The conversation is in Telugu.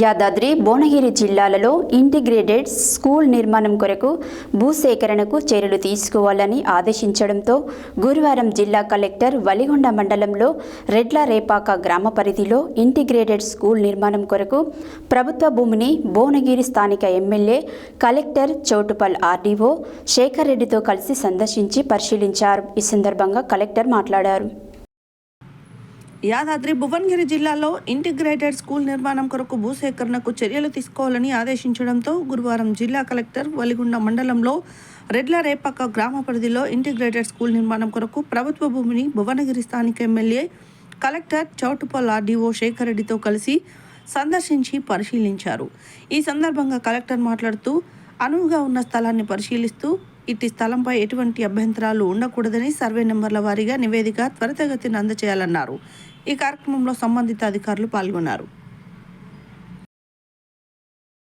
యాదాద్రి భువనగిరి జిల్లాలలో ఇంటిగ్రేటెడ్ స్కూల్ నిర్మాణం కొరకు భూసేకరణకు చర్యలు తీసుకోవాలని ఆదేశించడంతో గురువారం జిల్లా కలెక్టర్ వలిగొండ మండలంలో రెడ్ల రేపాక గ్రామ పరిధిలో ఇంటిగ్రేటెడ్ స్కూల్ నిర్మాణం కొరకు ప్రభుత్వ భూమిని భువనగిరి స్థానిక MLA collector Choutuppal RDO Shekar రెడ్డితో కలిసి సందర్శించి పరిశీలించారు. ఈ సందర్భంగా కలెక్టర్ మాట్లాడారు. యాదాద్రి భువనగిరి జిల్లాలో ఇంటిగ్రేటెడ్ స్కూల్ నిర్మాణం కొరకు భూసేకరణకు చర్యలు తీసుకోవాలని ఆదేశించడంతో గురువారం జిల్లా కలెక్టర్ వలిగొండ మండలంలో రెడ్ల రేపక్క గ్రామ పరిధిలో ఇంటిగ్రేటెడ్ స్కూల్ నిర్మాణం కొరకు ప్రభుత్వ భూమిని భువనగిరి స్థానిక MLA collector Choutuppal RDO Shekar రెడ్డితో కలిసి సందర్శించి పరిశీలించారు. ఈ సందర్భంగా కలెక్టర్ మాట్లాడుతూ అనువుగా ఉన్న స్థలాన్ని పరిశీలిస్తూ ఇట్టి స్థలంపై ఎటువంటి అభ్యంతరాలు ఉండకూడదని సర్వే నెంబర్ల వారీగా నివేదిక త్వరితగతిన అందజేయాలన్నారు. ఈ కార్యక్రమంలో సంబంధిత అధికారులు పాల్గొన్నారు.